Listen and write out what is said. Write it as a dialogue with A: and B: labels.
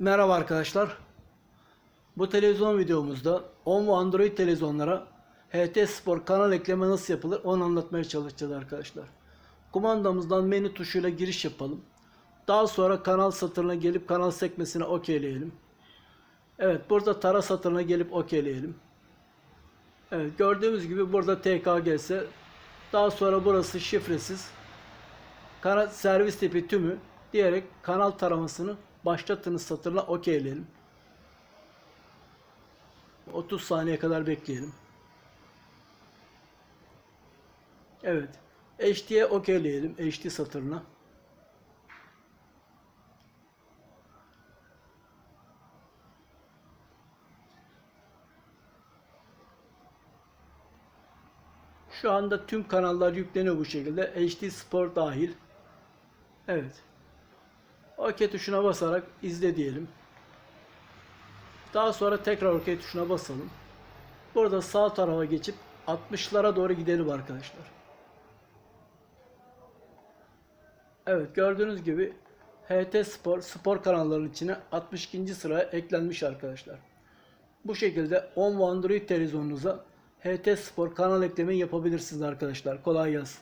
A: Merhaba arkadaşlar. Bu televizyon videomuzda 10 ve Android televizyonlara HT Spor kanal ekleme nasıl yapılır onu anlatmaya çalışacağız arkadaşlar. Kumandamızdan menü tuşuyla giriş yapalım. Daha sonra kanal satırına gelip kanal sekmesine okeyleyelim. Evet burada tara satırına gelip okeyleyelim. Evet gördüğümüz gibi burada TKGS. Daha sonra burası şifresiz. Kanal servis tipi tümü diyerek kanal taramasını başlatınız satırla okeyleyelim. 30 saniye kadar bekleyelim. Evet. HD'ye okeyleyelim. HD satırına. Şu anda tüm kanallar yükleniyor bu şekilde. HD Spor dahil. Evet. OK tuşuna basarak izle diyelim. Daha sonra tekrar OK tuşuna basalım. Burada sağ tarafa geçip 60'lara doğru gidelim arkadaşlar. Evet gördüğünüz gibi HT Spor spor kanallarının içine 62. sıraya eklenmiş arkadaşlar. Bu şekilde 10 ve Android televizyonunuza HT Spor kanal eklemeyi yapabilirsiniz arkadaşlar. Kolay gelsin.